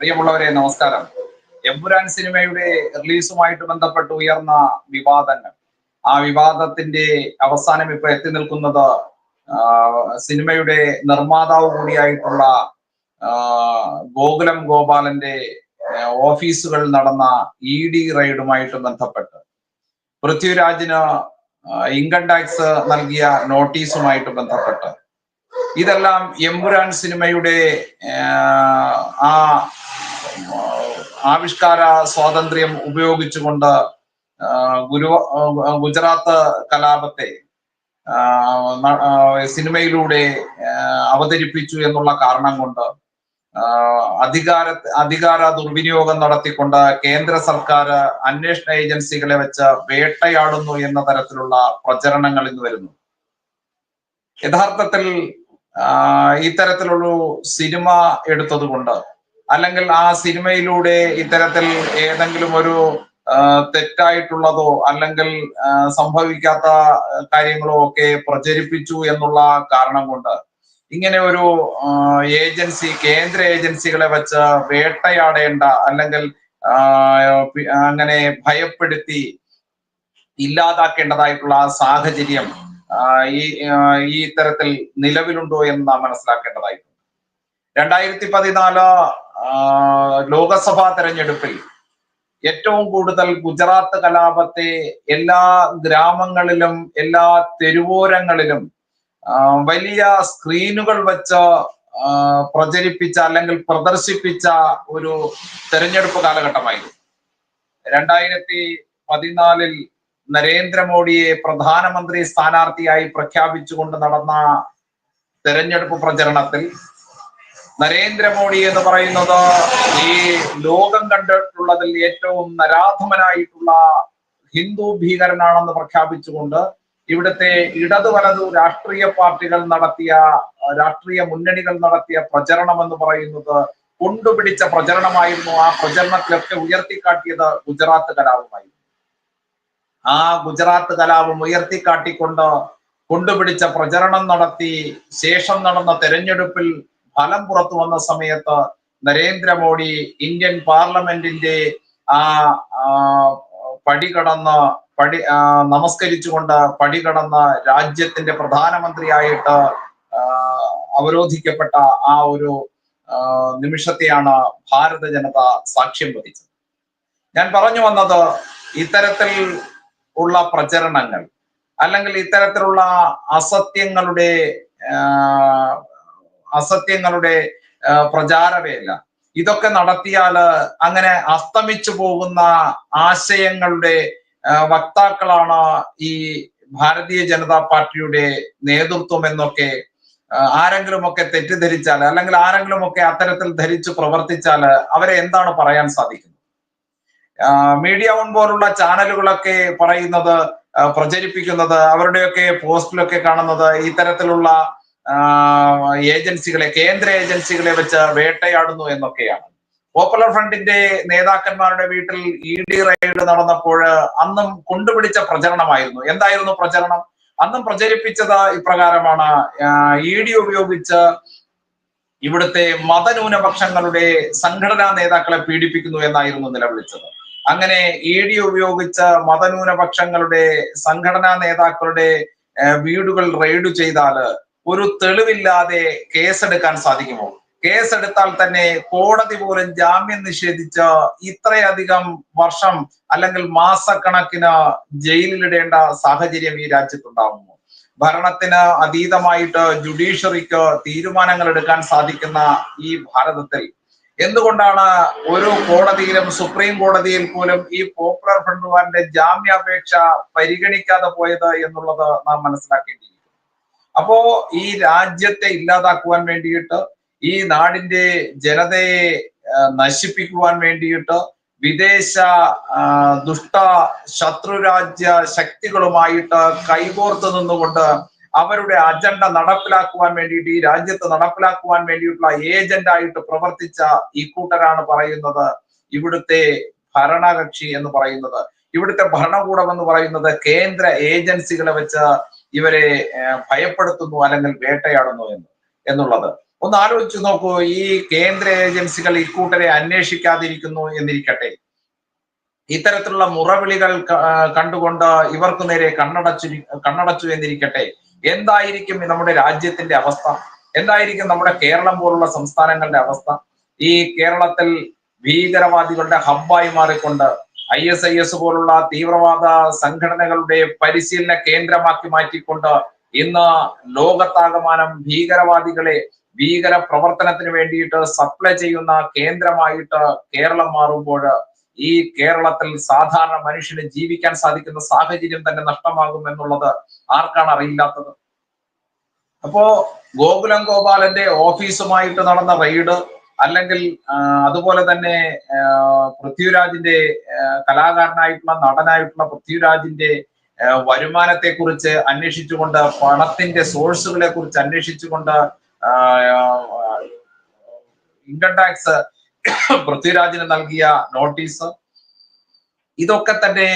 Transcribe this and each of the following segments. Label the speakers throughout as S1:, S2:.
S1: പ്രിയമുള്ളവരെ നമസ്കാരം. എമ്പുരാൻ സിനിമയുടെ റിലീസുമായിട്ട് ബന്ധപ്പെട്ട് ഉയർന്ന വിവാദങ്ങൾ. ആ വിവാദത്തിന്റെ അവസാനം ഇപ്പൊ എത്തി നിൽക്കുന്നത് സിനിമയുടെ നിർമ്മാതാവ് കൂടിയായിട്ടുള്ള ഗോകുലം ഗോപാലന്റെ ഓഫീസുകൾ നടന്ന ഇ ഡി റെയ്ഡുമായിട്ട് ബന്ധപ്പെട്ട്. പൃഥ്വിരാജിന് ഇൻകം ടാക്സ് നൽകിയ നോട്ടീസുമായിട്ട് ബന്ധപ്പെട്ട്. ഇതെല്ലാം എമ്പുരാൻ സിനിമയുടെ ആ ആവിഷ്കാര സ്വാതന്ത്ര്യം ഉപയോഗിച്ചുകൊണ്ട് ഗുരു ഗുജറാത്ത് കലാപത്തെ സിനിമയിലൂടെ അവതരിപ്പിച്ചു എന്നുള്ള കാരണം കൊണ്ട് അധികാര അധികാര ദുർവിനിയോഗം നടത്തിക്കൊണ്ട് കേന്ദ്ര സർക്കാർ അന്വേഷണ ഏജൻസികളെ വെച്ച് വേട്ടയാടുന്നു എന്ന തരത്തിലുള്ള പ്രചരണങ്ങൾ ഇന്ന് വരുന്നു. യഥാർത്ഥത്തിൽ ഇത്തരത്തിലുള്ള സിനിമ എടുത്തത് കൊണ്ട് അല്ലെങ്കിൽ ആ സിനിമയിലൂടെ ഇത്തരത്തിൽ ഏതെങ്കിലും ഒരു തെറ്റായിട്ടുള്ളതോ അല്ലെങ്കിൽ സംഭവിക്കാത്ത കാര്യങ്ങളോ ഒക്കെ പ്രചരിപ്പിച്ചു എന്നുള്ള കാരണം കൊണ്ട് ഇങ്ങനെ ഒരു ഏജൻസി കേന്ദ്ര ഏജൻസികളെ വെച്ച് വേട്ടയാടേണ്ട അല്ലെങ്കിൽ അങ്ങനെ ഭയപ്പെടുത്തി ഇല്ലാതാക്കേണ്ടതായിട്ടുള്ള സാഹചര്യം ഈ ഈ തരത്തിൽ നിലവിലുണ്ടോ എന്ന് നാം മനസ്സിലാക്കേണ്ടതായിട്ടുണ്ട്. രണ്ടായിരത്തി പതിനാല് ലോകസഭാ തെരഞ്ഞെടുപ്പിൽ ഏറ്റവും കൂടുതൽ ഗുജറാത്ത് കലാപത്തെ എല്ലാ ഗ്രാമങ്ങളിലും എല്ലാ തെരുവോരങ്ങളിലും വലിയ സ്ക്രീനുകൾ വെച്ച് പ്രചരിപ്പിച്ച അല്ലെങ്കിൽ പ്രദർശിപ്പിച്ച ഒരു തെരഞ്ഞെടുപ്പ് കാലഘട്ടമായിരുന്നു. രണ്ടായിരത്തി പതിനാലിൽ നരേന്ദ്രമോദിയെ പ്രധാനമന്ത്രി സ്ഥാനാർത്ഥിയായി പ്രഖ്യാപിച്ചുകൊണ്ട് നടന്ന തെരഞ്ഞെടുപ്പ് പ്രചരണത്തിൽ നരേന്ദ്രമോദി എന്ന് പറയുന്നത് ഈ ലോകം കണ്ടിട്ടുള്ളതിൽ ഏറ്റവും നരാധമനായിട്ടുള്ള ഹിന്ദു ഭീകരനാണെന്ന് പ്രഖ്യാപിച്ചുകൊണ്ട് ഇവിടുത്തെ ഇടതു വലതു രാഷ്ട്രീയ പാർട്ടികൾ നടത്തിയ രാഷ്ട്രീയ മുന്നണികൾ നടത്തിയ പ്രചരണം എന്ന് പറയുന്നത് കൊണ്ടുപിടിച്ച പ്രചരണമായിരുന്നു. ആ പ്രചരണത്തിലൊക്കെ ഉയർത്തിക്കാട്ടിയത് ഗുജറാത്ത് കലാപമായിരുന്നു. ആ ഗുജറാത്ത് കലാപം ഉയർത്തിക്കാട്ടിക്കൊണ്ട് കൊണ്ടുപിടിച്ച പ്രചരണം നടത്തി ശേഷം നടന്ന തെരഞ്ഞെടുപ്പിൽ ഫലം പുറത്തു വന്ന സമയത്ത് നരേന്ദ്രമോദി ഇന്ത്യൻ പാർലമെന്റിന്റെ ആ പടി കടന്ന് പടി നമസ്കരിച്ചുകൊണ്ട് പടി കടന്ന് രാജ്യത്തിന്റെ പ്രധാനമന്ത്രിയായിട്ട് അവരോധിക്കപ്പെട്ട ആ ഒരു നിമിഷത്തെയാണ് ഭാരത ജനത സാക്ഷ്യം വഹിച്ചത്. ഞാൻ പറഞ്ഞു വന്നത് ഇത്തരത്തിൽ ഉള്ള പ്രചരണങ്ങൾ അല്ലെങ്കിൽ ഇത്തരത്തിലുള്ള അസത്യങ്ങളുടെ അസത്യങ്ങളുടെ പ്രചാരവേല. ഇതൊക്കെ നടത്തിയാൽ അങ്ങനെ അസ്തമിച്ചു പോകുന്ന ആശയങ്ങളുടെ വക്താക്കളാണ് ഈ ഭാരതീയ ജനതാ പാർട്ടിയുടെ നേതൃത്വം എന്നൊക്കെ ആരെങ്കിലും ആരെങ്കിലുമൊക്കെ തെറ്റിദ്ധരിച്ചാൽ അല്ലെങ്കിൽ ആരെങ്കിലുമൊക്കെ അത്തരത്തിൽ ധരിച്ചു പ്രവർത്തിച്ചാൽ അവരെ എന്താണ് പറയാൻ സാധിക്കുന്നത്? മീഡിയ വൺ പോലുള്ള ചാനലുകളൊക്കെ പറയുന്നത് പ്രചരിപ്പിക്കുന്നത് അവരുടെയൊക്കെ പോസ്റ്റിലൊക്കെ കാണുന്നത് ഇത്തരത്തിലുള്ള ഏജൻസികളെ കേന്ദ്ര ഏജൻസികളെ വെച്ച് വേട്ടയാടുന്നു എന്നൊക്കെയാണ്. പോപ്പുലർ ഫ്രണ്ടിന്റെ നേതാക്കന്മാരുടെ വീട്ടിൽ ഇ ഡി റെയ്ഡ് നടന്നപ്പോൾ അന്നും കൊണ്ടുപിടിച്ച പ്രചരണമായിരുന്നു. എന്തായിരുന്നു പ്രചരണം? അന്നും പ്രചരിപ്പിച്ചത് ഇപ്രകാരമാണ്. ഇ ഡി ഉപയോഗിച്ച് ഇവിടുത്തെ മതന്യൂനപക്ഷങ്ങളുടെ സംഘടനാ നേതാക്കളെ പീഡിപ്പിക്കുന്നു എന്നായിരുന്നു നിലവിളിച്ചത്. അങ്ങനെ ഇ ഡി ഉപയോഗിച്ച് മതന്യൂനപക്ഷങ്ങളുടെ സംഘടനാ നേതാക്കളുടെ വീടുകൾ റെയ്ഡ് ചെയ്താൽ ഒരു തെളിവില്ലാതെ കേസെടുക്കാൻ സാധിക്കുമോ? കേസെടുത്താൽ തന്നെ കോടതി പോലും ജാമ്യം നിഷേധിച്ച ഇത്രയധികം വർഷം അല്ലെങ്കിൽ മാസക്കണക്കിന് ജയിലിലിടേണ്ട സാഹചര്യം ഈ രാജ്യത്തുണ്ടാകുമോ ഭരണത്തിന് അതീതമായിട്ട് ജുഡീഷ്യറിക്ക് തീരുമാനങ്ങൾ എടുക്കാൻ സാധിക്കുന്ന ഈ ഭാരതത്തിൽ എന്തുകൊണ്ടാണ് ഒരു കോടതിയിലും സുപ്രീം കോടതിയിൽ പോലും ഈ പോപ്പുലർ ഫ്രണ്ടുമാരുടെ ജാമ്യാപേക്ഷ പരിഗണിക്കാതെ പോയത് എന്നുള്ളത് നാം മനസ്സിലാക്കേണ്ടിയിരിക്കുന്നു അപ്പോ ഈ രാജ്യത്തെ ഇല്ലാതാക്കുവാൻ വേണ്ടിയിട്ട് ഈ നാടിന്റെ ജനതയെ നശിപ്പിക്കുവാൻ വേണ്ടിയിട്ട് വിദേശ ദുഷ്ട ശത്രുരാജ്യ ശക്തികളുമായിട്ട് കൈകോർത്ത് നിന്നുകൊണ്ട് അവരുടെ അജണ്ട നടപ്പിലാക്കുവാൻ വേണ്ടിയിട്ട് ഈ രാജ്യത്ത് നടപ്പിലാക്കുവാൻ വേണ്ടിയിട്ടുള്ള ഏജന്റായിട്ട് പ്രവർത്തിച്ച ഈ കൂട്ടരാണ് പറയുന്നത് ഇവിടുത്തെ ഭരണകക്ഷി എന്ന് പറയുന്നത്. ഇവിടുത്തെ ഭരണകൂടം എന്ന് പറയുന്നത് കേന്ദ്ര ഏജൻസികളെ വെച്ച് ഇവരെ ഭയപ്പെടുത്തുന്നു അല്ലെങ്കിൽ വേട്ടയാടുന്നു എന്ന് എന്നുള്ളത്. ഒന്ന് ആലോചിച്ച് നോക്കൂ ഈ കേന്ദ്ര ഏജൻസികൾ ഇക്കൂട്ടരെ അന്വേഷിക്കാതിരിക്കുന്നു എന്നിരിക്കട്ടെ. ഇത്തരത്തിലുള്ള മുറവിളികൾ കണ്ടുകൊണ്ട് ഇവർക്ക് നേരെ കണ്ണടച്ചു കണ്ണടച്ചു എന്നിരിക്കട്ടെ. എന്തായിരിക്കും നമ്മുടെ രാജ്യത്തിന്റെ അവസ്ഥ? എന്തായിരിക്കും നമ്മുടെ കേരളം പോലുള്ള സംസ്ഥാനങ്ങളുടെ അവസ്ഥ? ഈ കേരളത്തിൽ ഭീകരവാദികളുടെ ഹബ്ബായി മാറിക്കൊണ്ട് ഐ എസ് ഐ എസ് പോലുള്ള തീവ്രവാദ സംഘടനകളുടെ പരിശീലന കേന്ദ്രമാക്കി മാറ്റിക്കൊണ്ട് ഇന്ന് ലോകത്താകമാനം ഭീകരവാദികളെ ഭീകര പ്രവർത്തനത്തിന് വേണ്ടിയിട്ട് സപ്ലൈ ചെയ്യുന്ന കേന്ദ്രമായിട്ട് കേരളം മാറുമ്പോൾ ഈ കേരളത്തിൽ സാധാരണ മനുഷ്യന് ജീവിക്കാൻ സാധിക്കുന്ന സാഹചര്യം തന്നെ നഷ്ടമാകും എന്നുള്ളത് ആർക്കാണ് അറിയില്ലാത്തത്? അപ്പോ ഗോകുലം ഗോപാലന്റെ ഓഫീസുമായിട്ട് നടന്ന റെയ്ഡ് അല്ലെങ്കിൽ അതുപോലെ തന്നെ പൃഥ്വിരാജിന്റെ കലാകാരനായിട്ടുള്ള നടനായിട്ടുള്ള പൃഥ്വിരാജിന്റെ ആ, വരുമാനത്തെ കുറിച്ച് അന്വേഷിച്ചുകൊണ്ട് പണത്തിന്റെ സോഴ്സുകളെ കുറിച്ച് അന്വേഷിച്ചുകൊണ്ട് ഇൻകം ടാക്സ് പൃഥ്വിരാജിന് നൽകിയ നോട്ടീസ്. ഇതൊക്കെ തന്നെ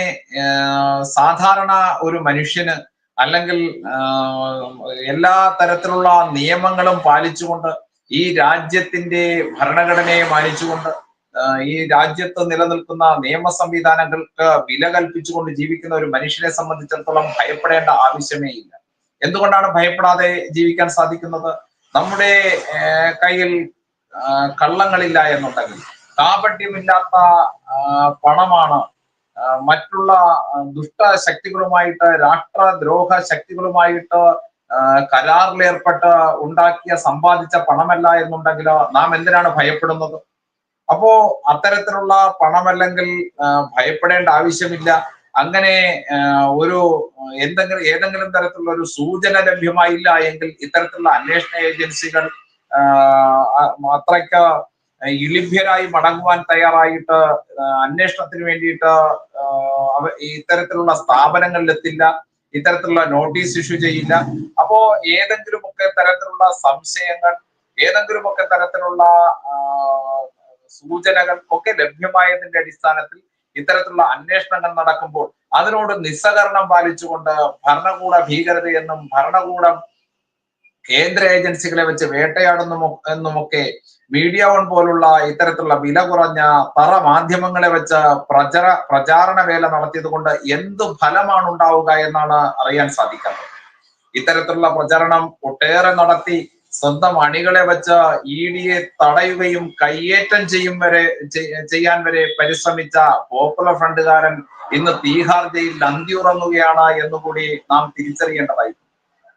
S1: സാധാരണ ഒരു മനുഷ്യന് അല്ലെങ്കിൽ എല്ലാ തരത്തിലുള്ള നിയമങ്ങളും പാലിച്ചുകൊണ്ട് ഈ രാജ്യത്തിന്റെ ഭരണഘടനയെ മാനിച്ചുകൊണ്ട് ഈ രാജ്യത്ത് നിലനിൽക്കുന്ന നിയമ സംവിധാനങ്ങൾക്ക് വില കൽപ്പിച്ചുകൊണ്ട് ജീവിക്കുന്ന ഒരു മനുഷ്യനെ സംബന്ധിച്ചിടത്തോളം ഭയപ്പെടേണ്ട ആവശ്യമേ ഇല്ല. എന്തുകൊണ്ടാണ് ഭയപ്പെടാതെ ജീവിക്കാൻ സാധിക്കുന്നത്? നമ്മുടെ കയ്യിൽ കള്ളങ്ങളില്ല എന്നുണ്ടെങ്കിൽ കാപട്യമില്ലാത്ത പണമാണ് മറ്റുള്ള ദുഷ്ട ശക്തികളുമായിട്ട് രാഷ്ട്രദ്രോഹ ശക്തികളുമായിട്ട് കരാറിലേർപ്പെട്ട് ഉണ്ടാക്കിയ സമ്പാദിച്ച പണമല്ല എന്നുണ്ടെങ്കിൽ നാം എന്തിനാണ് ഭയപ്പെടുന്നത്? അപ്പോ അത്തരത്തിലുള്ള പണമല്ലെങ്കിൽ ഭയപ്പെടേണ്ട ആവശ്യമില്ല. അങ്ങനെ ഒരു എന്തെങ്കിലും ഏതെങ്കിലും തരത്തിലുള്ള ഒരു സൂചന ലഭ്യമായില്ല എങ്കിൽ ഇത്തരത്തിലുള്ള അന്വേഷണ ഏജൻസികൾ അത്രയ്ക്ക് ഇളിഭ്യരായി മടങ്ങുവാൻ തയ്യാറായിട്ട് അന്വേഷണത്തിന് വേണ്ടിയിട്ട് ഇത്തരത്തിലുള്ള സ്ഥാപനങ്ങളിലെത്തില്ല. ഇത്തരത്തിലുള്ള നോട്ടീസ് ഇഷ്യൂ ചെയ്യില്ല. അപ്പോ ഏതെങ്കിലുമൊക്കെ തരത്തിലുള്ള സംശയങ്ങൾ ഏതെങ്കിലുമൊക്കെ തരത്തിലുള്ള സൂചനകൾ ഒക്കെ ലഭ്യമായതിന്റെ അടിസ്ഥാനത്തിൽ ഇത്തരത്തിലുള്ള അന്വേഷണങ്ങൾ നടക്കുമ്പോൾ അതിനോട് നിസ്സഹകരണം പാലിച്ചുകൊണ്ട് ഭരണകൂട ഭീകരതയെന്നും ഭരണകൂടം കേന്ദ്ര ഏജൻസികളെ വെച്ച് വേട്ടയാടുന്നു എന്നുമൊക്കെ മീഡിയ വൺ പോലുള്ള ഇത്തരത്തിലുള്ള വില കുറഞ്ഞ തറ മാധ്യമങ്ങളെ വെച്ച് പ്രചര പ്രചാരണ വേല നടത്തിയത് കൊണ്ട് എന്ത് ഫലമാണ് ഉണ്ടാവുക എന്നാണ് അറിയാൻ സാധിക്കുന്നത് ഇത്തരത്തിലുള്ള പ്രചരണം ഒട്ടേറെ നടത്തി സ്വന്തം അണികളെ വെച്ച് ഇ ഡിയെ തടയുകയും കയ്യേറ്റം ചെയ്യും വരെ ചെയ്യാൻ വരെ പരിശ്രമിച്ച പോപ്പുലർ ഫ്രണ്ടുകാരൻ ഇന്ന് തീഹാർ ജയിലിൽ അന്തിയുറങ്ങുകയാണ് എന്നുകൂടി നാം തിരിച്ചറിയേണ്ടതായി.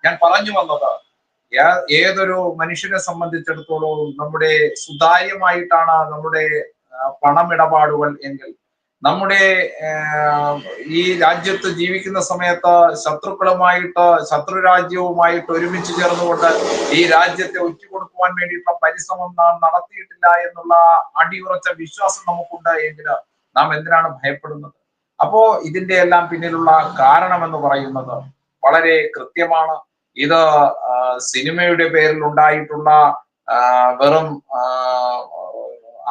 S1: ഞാൻ പറഞ്ഞു വന്നത് ഏതൊരു മനുഷ്യനെ സംബന്ധിച്ചിടത്തോളം നമ്മുടെ സുതാര്യമായിട്ടാണ് നമ്മുടെ പണമിടപാടുകൾ എങ്കിൽ നമ്മുടെ ഈ രാജ്യത്ത് ജീവിക്കുന്ന സമയത്ത് ശത്രുക്കളുമായിട്ട് ശത്രു രാജ്യവുമായിട്ട് ഒരുമിച്ച് ചേർന്നുകൊണ്ട് ഈ രാജ്യത്തെ ഒറ്റുകൊടുക്കുവാൻ വേണ്ടിയിട്ടുള്ള പരിശ്രമം നാം നടത്തിയിട്ടില്ല എന്നുള്ള അടിയുറച്ച വിശ്വാസം നമുക്കുണ്ട് എങ്കിൽ നാം എന്തിനാണ് ഭയപ്പെടുന്നത്? അപ്പോ ഇതിന്റെ എല്ലാം പിന്നിലുള്ള കാരണം എന്ന് പറയുന്നത് വളരെ കൃത്യമാണ്. ഇത് സിനിമയുടെ പേരിൽ ഉണ്ടായിട്ടുള്ള വെറും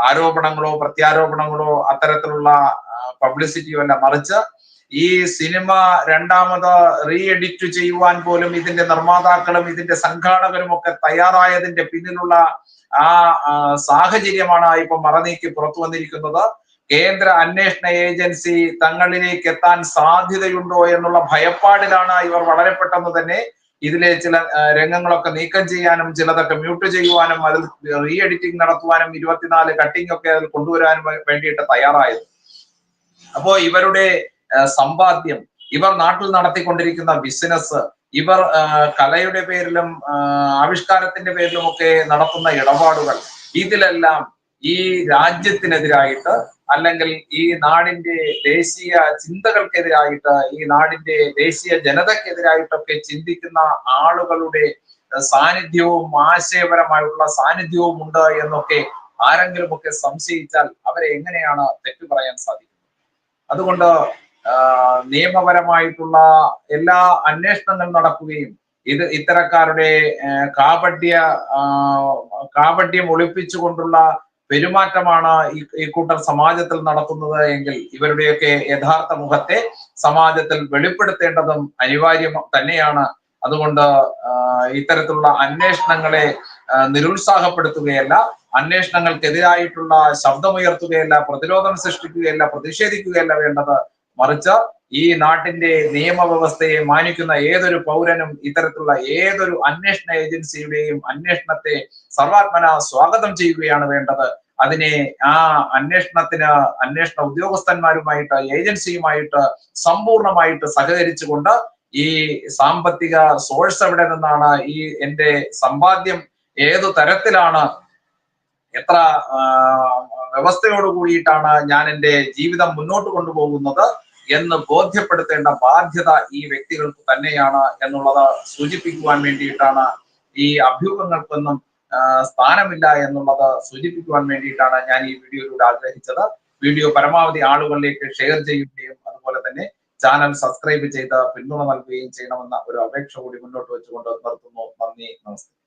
S1: ആരോപണങ്ങളോ പ്രത്യാരോപണങ്ങളോ അത്തരത്തിലുള്ള പബ്ലിസിറ്റിയോ അല്ല മറിച്ച് ഈ സിനിമ രണ്ടാമത് റീ എഡിറ്റ് ചെയ്യുവാൻ പോലും ഇതിന്റെ നിർമ്മാതാക്കളും ഇതിന്റെ സംഘാടകരും ഒക്കെ തയ്യാറായതിന്റെ പിന്നിലുള്ള ആ, സാഹചര്യമാണ് ഇപ്പൊ മറനീക്കി പുറത്തു വന്നിരിക്കുന്നത്. കേന്ദ്ര അന്വേഷണ ഏജൻസി തങ്ങളിലേക്ക് എത്താൻ സാധ്യതയുണ്ടോ എന്നുള്ള ഭയപ്പാടിലാണ് ഇവർ വളരെ പെട്ടെന്ന് തന്നെ ഇതിലെ ചില രംഗങ്ങളൊക്കെ നീക്കം ചെയ്യാനും ചിലതൊക്കെ മ്യൂട്ട് ചെയ്യുവാനും അതിൽ റീ എഡിറ്റിംഗ് നടത്തുവാനും ഇരുപത്തിനാല് കട്ടിംഗ് ഒക്കെ അതിൽ കൊണ്ടുവരാനും വേണ്ടിയിട്ട് തയ്യാറായത്. അപ്പോ ഇവരുടെ സമ്പാദ്യം ഇവർ നാട്ടിൽ നടത്തിക്കൊണ്ടിരിക്കുന്ന ബിസിനസ് ഇവർ കലയുടെ പേരിലും ആവിഷ്കാരത്തിന്റെ പേരിലും ഒക്കെ നടത്തുന്ന ഇടപാടുകൾ ഇതിലെല്ലാം ഈ രാജ്യത്തിനെതിരായിട്ട് അല്ലെങ്കിൽ ഈ നാടിന്റെ ദേശീയ ചിന്തകൾക്കെതിരായിട്ട് ഈ നാടിന്റെ ദേശീയ ജനതക്കെതിരായിട്ടൊക്കെ ചിന്തിക്കുന്ന ആളുകളുടെ സാന്നിധ്യവും ആശയപരമായിട്ടുള്ള സാന്നിധ്യവും ഉണ്ട് എന്നൊക്കെ ആരെങ്കിലും ഒക്കെ സംശയിച്ചാൽ അവരെ എങ്ങനെയാണ് തെറ്റു പറയാൻ സാധിക്കുന്നത്? അതുകൊണ്ട് നിയമപരമായിട്ടുള്ള എല്ലാ അന്വേഷണങ്ങൾ നടക്കുകയും ഇത് ഇത്തരക്കാരുടെ കാപട്യ കാപട്യം ഒളിപ്പിച്ചുകൊണ്ടുള്ള പെരുമാറ്റമാണ് ഈ കൂട്ടർ സമാജത്തിൽ നടത്തുന്നത് എങ്കിൽ ഇവരുടെയൊക്കെ യഥാർത്ഥ മുഖത്തെ സമാജത്തിൽ വെളിപ്പെടുത്തേണ്ടതും അനിവാര്യം തന്നെയാണ്. അതുകൊണ്ട് ഇത്തരത്തിലുള്ള അന്വേഷണങ്ങളെ നിരുത്സാഹപ്പെടുത്തുകയല്ല അന്വേഷണങ്ങൾക്കെതിരായിട്ടുള്ള ശബ്ദമുയർത്തുകയല്ല പ്രതിരോധം സൃഷ്ടിക്കുകയല്ല പ്രതിഷേധിക്കുകയല്ല വേണ്ടത്. മറിച്ച് ഈ നാട്ടിന്റെ നിയമവ്യവസ്ഥയെ മാനിക്കുന്ന ഏതൊരു പൗരനും ഇത്തരത്തിലുള്ള ഏതൊരു അന്വേഷണ ഏജൻസിയുടെയും അന്വേഷണത്തെ സർവാത്മന സ്വാഗതം ചെയ്യുകയാണ് വേണ്ടത്. അതിനെ ആ അന്വേഷണത്തിന് അന്വേഷണ ഉദ്യോഗസ്ഥന്മാരുമായിട്ട് ഏജൻസിയുമായിട്ട് സമ്പൂർണമായിട്ട് സഹകരിച്ചുകൊണ്ട് ഈ സാമ്പത്തിക സോഴ്സ് എവിടെ നിന്നാണ് ഈ എന്റെ സമ്പാദ്യം ഏതു തരത്തിലാണ് എത്ര വ്യവസ്ഥയോട് കൂടിയിട്ടാണ് ഞാൻ എന്റെ ജീവിതം മുന്നോട്ട് കൊണ്ടുപോകുന്നത് എന്ന് ബോധ്യപ്പെടുത്തേണ്ട ബാധ്യത ഈ വ്യക്തികൾക്ക് തന്നെയാണ് എന്നുള്ളത് സൂചിപ്പിക്കുവാൻ വേണ്ടിയിട്ടാണ് ഈ അഭ്യൂഹങ്ങൾക്കൊന്നും സ്ഥാനമില്ല എന്നുള്ളത് സൂചിപ്പിക്കുവാൻ വേണ്ടിയിട്ടാണ് ഞാൻ ഈ വീഡിയോയിലൂടെ ആഗ്രഹിച്ചത്. വീഡിയോ പരമാവധി ആളുകളിലേക്ക് ഷെയർ ചെയ്യുകയും അതുപോലെ തന്നെ ചാനൽ സബ്സ്ക്രൈബ് ചെയ്ത് പിന്തുണ നൽകുകയും ചെയ്യണമെന്ന ഒരു അപേക്ഷ കൂടി മുന്നോട്ട് വെച്ചുകൊണ്ട് നിർത്തുന്നു. നന്ദി നമസ്കാരം.